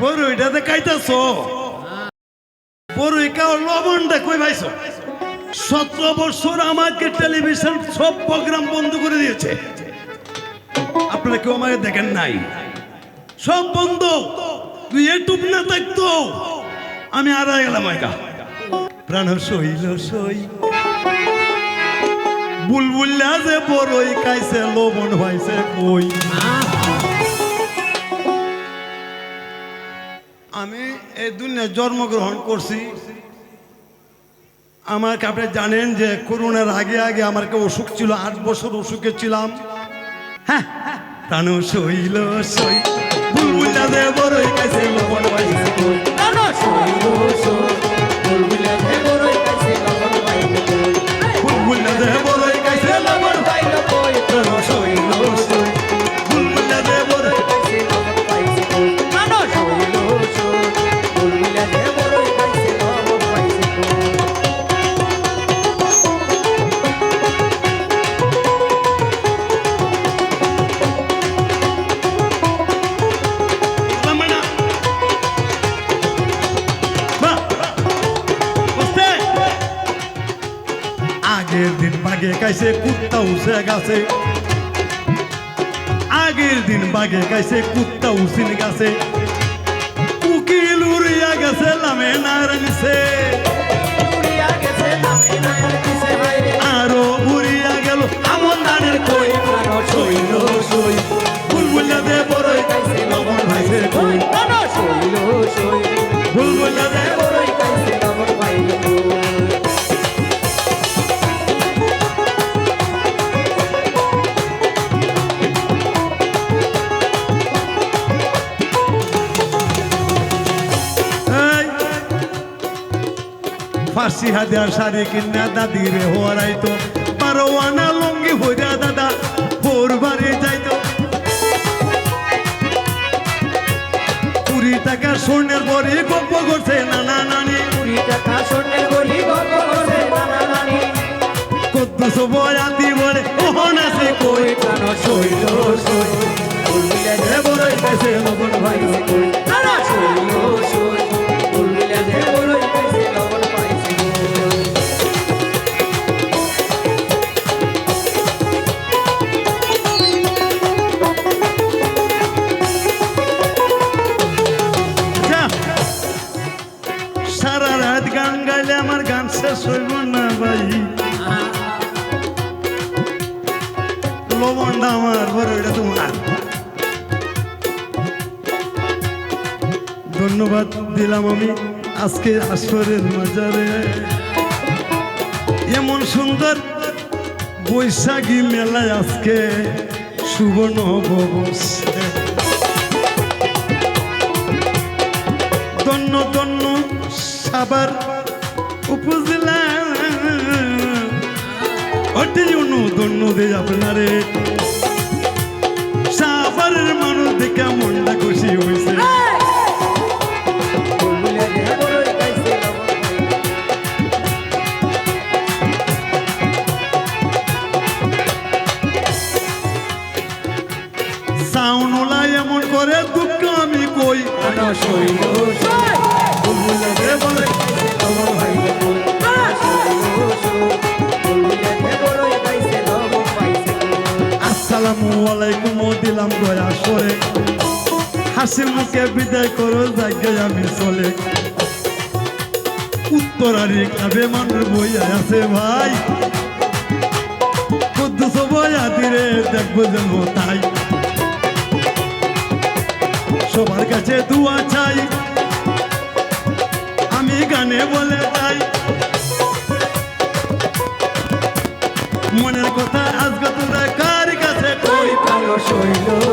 বড়ইটাতে খাইতেছ বড়ই কাও লবণটা কই ভাইছো? সতেরো বছর আমাকে টেলিভিশন সব প্রোগ্রাম বন্ধ করে দিয়েছে। আপনারা কেউ আমাকে দেখেন নাই? সব বন্ধ। তুই ইউটিউব না থাকতো। আমি আর গেলাম একা। প্রাণ সইল সই বুলবুল্লা যে বড়ই কাইছে লবণ হয়েছে কই? আমি এই দুনিয়ায় জন্মগ্রহণ করছি। আমাকে আপনি জানেন যে করোনার আগে আগে আমার একটা অসুখ ছিল আট বছর অসুখে ছিলাম। হ্যাঁ। প্রাণ সইল সই বাগে কাইছে কুত্তা উসে গাছে আগের দিন বাগে কাইছে কুত্তা উসিন গাছে উকিল উড়িয়া গেছে লামে নারায়ণছে আরও উড়িয়া গেল আমন ধানের কই সইল সই। বুলবুলা দে বড়ই লবণ ভাইছে কই। বুলবুলা দে ফার্সি হাজার শাড়ি কিনা দাদি রে হরাইতো। বারো আনা লঙ্গি হইয়া দাদা ভোর বাড়ি যাইতো। কুড়ি টাকা স্বর্ণের বড়ি গপ্প করছে নানা নানি। কদ্দুস বয়াতি বলে ওহন আছে কই? সইল সই গান গাইলে আমার গান শেষ হইব না ভাই। লবণটা আমার, বড় এটা তোমার ধন্যবাদ দিলাম আমি আজকে আসরের মাজারে। এমন সুন্দর বৈশাখী মেলায় আজকে সুবর্ণ বসে দন্য দন্য সাবার উপজেলা। আপনারে। সাবারের মানুষ দেখে হয়েছে সাউনলা এমন করে দুঃখ আমি কই? এ গলায় কুমো দিলাম দয়া সরে। হাসি মুখে বিদায় করো জাগে আমি চলে। উত্তরারি খাবে মানুষ বইয়া আছে ভাই। সবার কাছে দুয়া চাই। আমি গানে বলে তাই মনের কথা আজ কথা 水流